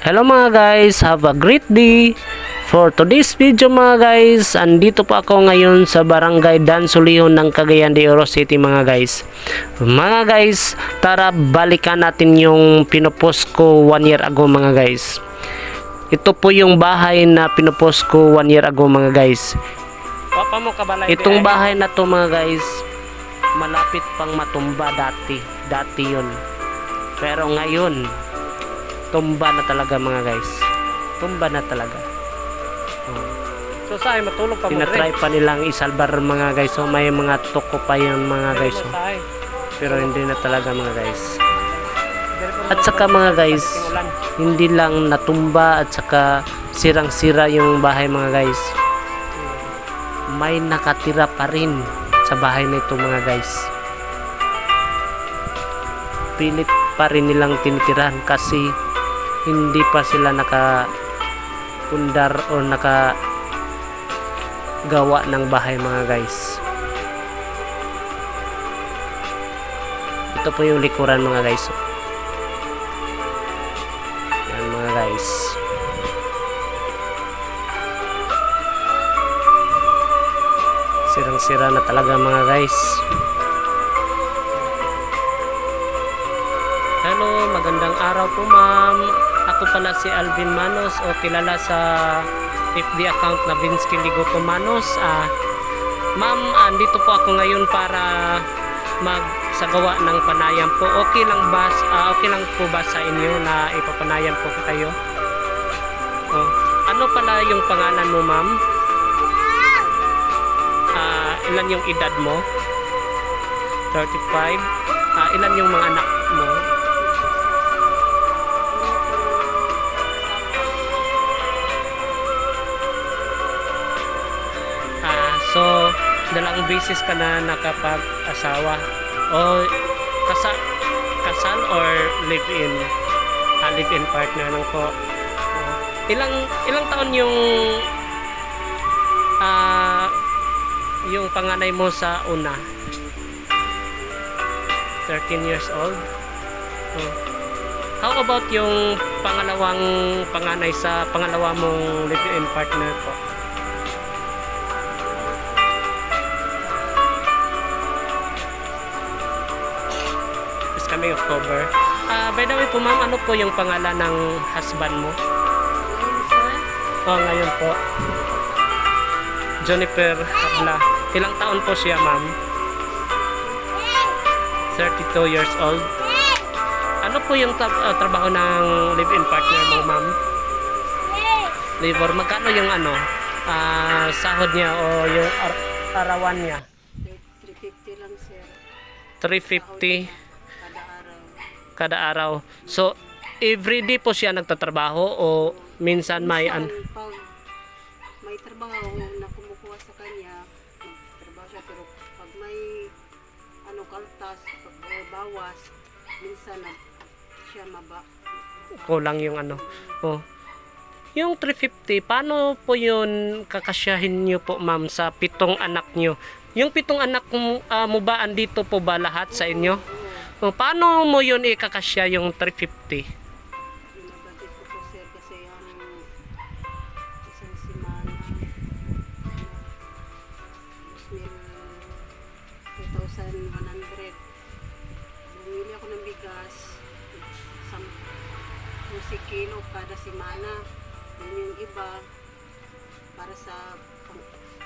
Hello mga guys, have a great day. For today's video mga guys, andito po ako ngayon sa Barangay Dansulihon ng Cagayan de Oro City mga guys. Mga guys, tara balikan natin yung pinopost ko one year ago mga guys. Ito po yung bahay na pinopost ko one year ago mga guys. Itong bahay na to mga guys, malapit pang matumba dati. Dati yun. Pero ngayon, tumba na talaga mga guys. Tumba na talaga. Oh. So saan matulog pa mo Tinatry pa nilang isalbar mga guys. So may mga toko pa yun mga guys. Oh. Pero hindi na talaga mga guys. At saka mga guys, hindi lang natumba at saka sirang-sira yung bahay mga guys. May nakatira pa rin sa bahay na ito mga guys. Pilit pa rin nilang tinitirahan kasi hindi pa sila naka pundar o naka gawa ng bahay mga guys. Ito po yung likuran mga guys. Yan mga guys. Sirang-sira na talaga mga guys. Hello, magandang araw po ma'am. Ako pala si Alvin Manos o kilala sa FB account na Vinsky Ligoto Manos. Ah, ma'am, andito po ako ngayon para magsagawa ng panayam po. Okay lang ba, ah, okay lang po ba sa inyo na ipapanayam po kayo? Oh, ano pala yung pangalan mo ma'am? Ah, ilan yung edad mo? 35. Ah, ilan yung mga anak mo? So dalawang beses ka na nakapag-asawa? O kasa kasal or live-in? Ah, live-in partner lang po. Oh. ilang ilang taon yung ah yung panganay mo sa una? 13 years old? Oh. how about yung pangalawang panganay sa pangalawa mong live-in partner po coming October. Ah, by the way po ma'am, ano po yung pangalan ng husband mo? Oh, ngayon po. Juniper Habla. Ilang taon po siya ma'am? 32 years old. Ano po yung tra- ah, trabaho ng live-in partner mo ma'am? Labor. Magkano yung ano? ah, sahod niya o yung ar- arawan niya? 350 lang sir 350 kada araw. Kada araw. So, everyday po siya nagtatrabaho o minsan may an pag may trabaho na kumukuha sa kanya, magtrabaho siya pero pag may ano kaltas, pag may bawas, minsan na siya maba. kulang yung ano. Oh. Yung 350, paano po yun kakasyahin nyo po ma'am sa pitong anak nyo? Yung pitong anak mo, ah, mo ba andito po ba lahat sa inyo? Oh, paano mo yun ikakasya yung 350? Binabatit ko po kasi ang isang simana, mil 2,100. Bumili ako ng bigas, sam, 12 kilo kada simana. Yun yung iba para sa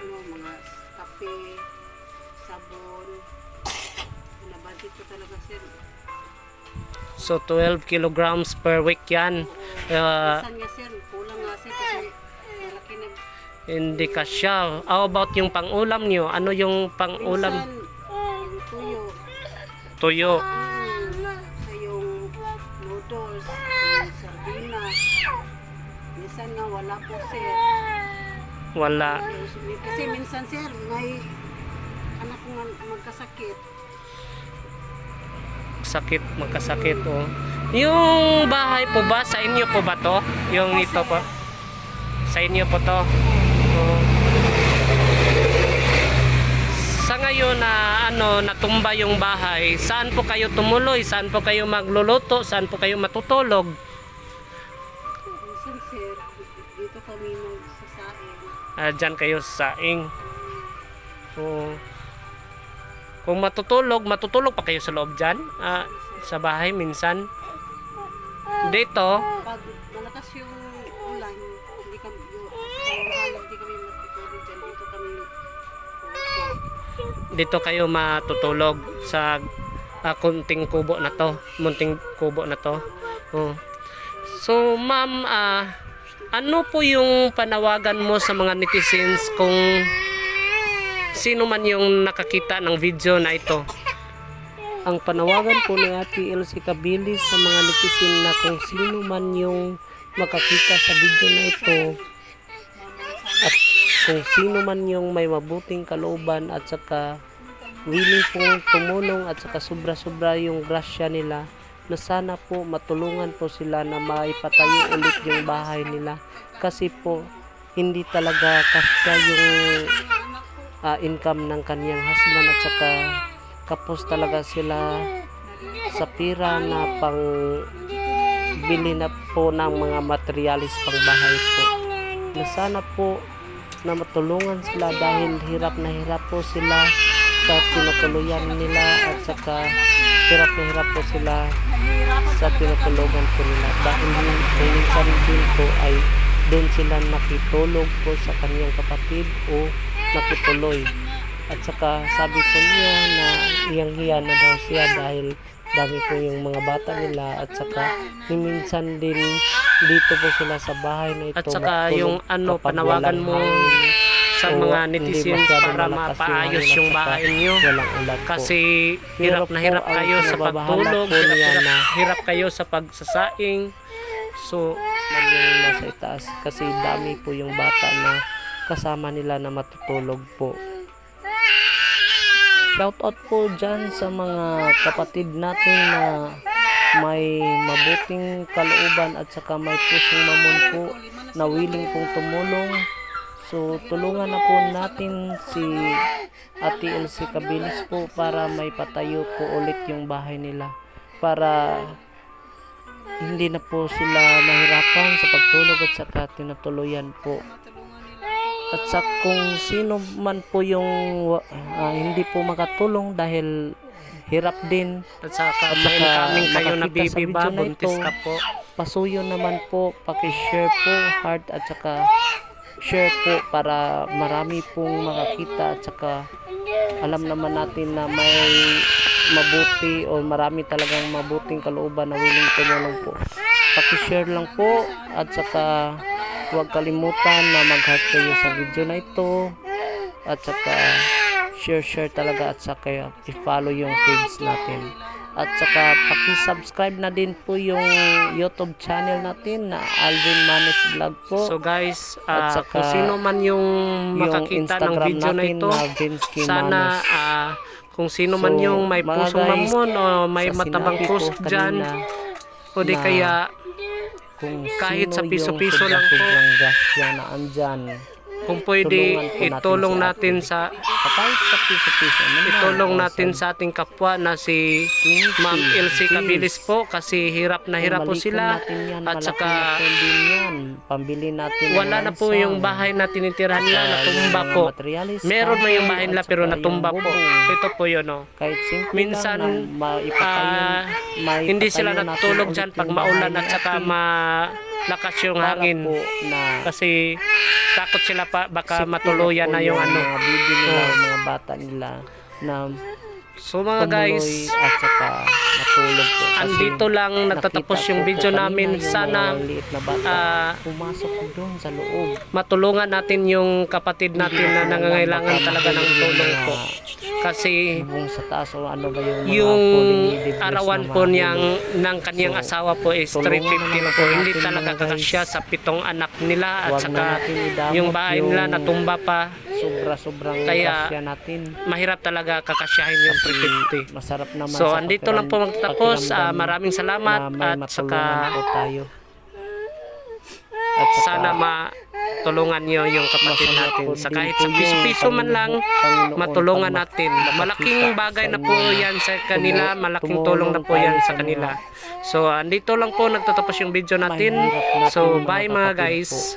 ano, mga kape, sabon. Binabatit ko talaga sir. So, 12 kilograms per week yan. Ah, Minsan nga sir, kulang nga sir kasi malaki na hindi kasya. How about yung pangulam nyo? Ano yung pangulam? Minsan, yung tuyo, Tuyo. sa yung noodles, yung sardinas. Minsan nga wala po sir. Wala. Kasi minsan sir, may anak ko nga magkasakit. Sakit, magkasakit oh. Yung bahay po ba sa inyo po ba to? Yung ito po. Sa inyo po to. Oh. Sa ngayon na ano natumba yung bahay, saan po kayo tumuloy? Saan po kayo magluluto? Saan po kayo matutulog? Sir, dito kami magsasaing. Ah, dyan kayo sa saing. So, kung matutulog, matutulog pa kayo sa loob dyan. Ah, sa bahay minsan. Dito, Pag malakas yung ulan, hindi kami, yung, hindi kami matutulog dyan. Dito kami dito kayo matutulog sa ah, kunting kubo na to. Munting kubo na to. Oh. So, ma'am, ah, ano po yung panawagan mo sa mga netizens kung sino man yung nakakita ng video na ito? Ang panawagan po ni Ate Elsie Cabilis sa mga netizen na kung sino man yung makakita sa video na ito at kung sino man yung may mabuting kalooban at saka willing pong tumulong at saka sobra-sobra yung grasya nila na sana po matulungan po sila na maipatayo ulit yung bahay nila kasi po hindi talaga kasya yung ah, income ng kanyang husband at saka kapos talaga sila sa pira na pang bili na po ng mga materialis pang bahay po. Na sana po na matulungan sila dahil hirap na hirap po sila sa tinutuluyan nila at saka hirap na hirap po sila sa tinutulugan po nila. Dahil minsan din po ay doon sila nakitulog po sa kanyang kapatid o nakituloy at saka sabi po niya na iyang hiya na daw siya dahil dami po yung mga bata nila at saka minsan din dito po sila sa bahay na ito At saka yung ano, panawagan mo hangin sa mga netizens para mapaayos yung bahay po. Kasi hirap na hirap kayo sa pagtulog, hirap, hirap, na hirap kayo sa pagsasaing. So, man yung nasa itaas kasi dami po yung bata na kasama nila na matutulog po. Shoutout po dyan sa mga kapatid natin na may mabuting kalooban at saka may pusong mamon po na willing pong tumulong. So tulungan na po natin si Ate Elsie Cabilis po para may patayo po ulit yung bahay nila para hindi na po sila mahirapan sa pagtulog at saka tinutuluyan po. At sa kung sino man po yung ah, hindi po makatulong dahil hirap din, at saka At saka incoming kayo na baby ba, buntis ka po. pasuyo naman po, paki-share po, heart at saka share po para marami pong makakita at saka alam naman natin na may mabuti o marami talagang mabuting kalooban na willing tumulong po. Paki-share lang po at saka huwag kalimutan na mag-heart kayo sa video na ito at saka share share talaga at saka i-follow yung page natin. At saka paki-subscribe na din po yung YouTube channel natin na Alvin Manes Vlog po. So guys, At ah, saka kung sino man yung yung makakita ng Instagram video na ito, na sana ah, kung sino man So, yung may pusong guys, mamon o may matabang puso dyan, o di kaya kung kahit sa piso-piso lang po. sobrang grasya na andyan, kung pwede itulong natin sa sa piso-piso, man lang, itulong natin sa ating kapwa na si 20, Ma'am Elsie. Cabilis po kasi hirap na hirap po sila at saka na. Pambili natin wala na po yung bahay na tinitirahan nila Saka natumba po. Meron man yung bahay nila pero natumba po. Ito po yun oh. Simple Minsan, na ah, maipatayo Hindi sila natutulog dyan pag maulan at saka ate malakas yung hangin. po na Kasi takot sila pa baka matuluyan na yung ano. mga baby nila, Oh. mga bata nila na So mga guys, at saka matulog po. Kasi andito lang natatapos nakita yung video namin. Sana na bata ah, pumasok doon sa loob. matulungan natin yung kapatid natin na nangangailangan talaga ng tulong po. Kasi Bubong sa taas o ano ba yung mga yung arawan po niyang ng kanyang So, asawa po is tulungan 350 naman po. natin Hindi mga talaga guys. kakasya sa pitong anak nila at Huwag na saka natin idamot yung bahay nila natumba pa. Sobra-sobrang Kaya, kasya natin. Mahirap talaga kakasyahin yung Kasi 350. masarap naman So, sa andito lang po pakiram- magtatapos. Ah, pakiramdam maraming salamat may at matulungan saka po tayo. At saka sana ma tulungan nyo yung kapatid natin. Sa kahit sa piso-piso man lang, matulungan natin. Malaking bagay na po yan sa kanila, malaking tulong na po yan sa kanila. So, andito lang po nagtatapos yung video natin. So, bye mga guys.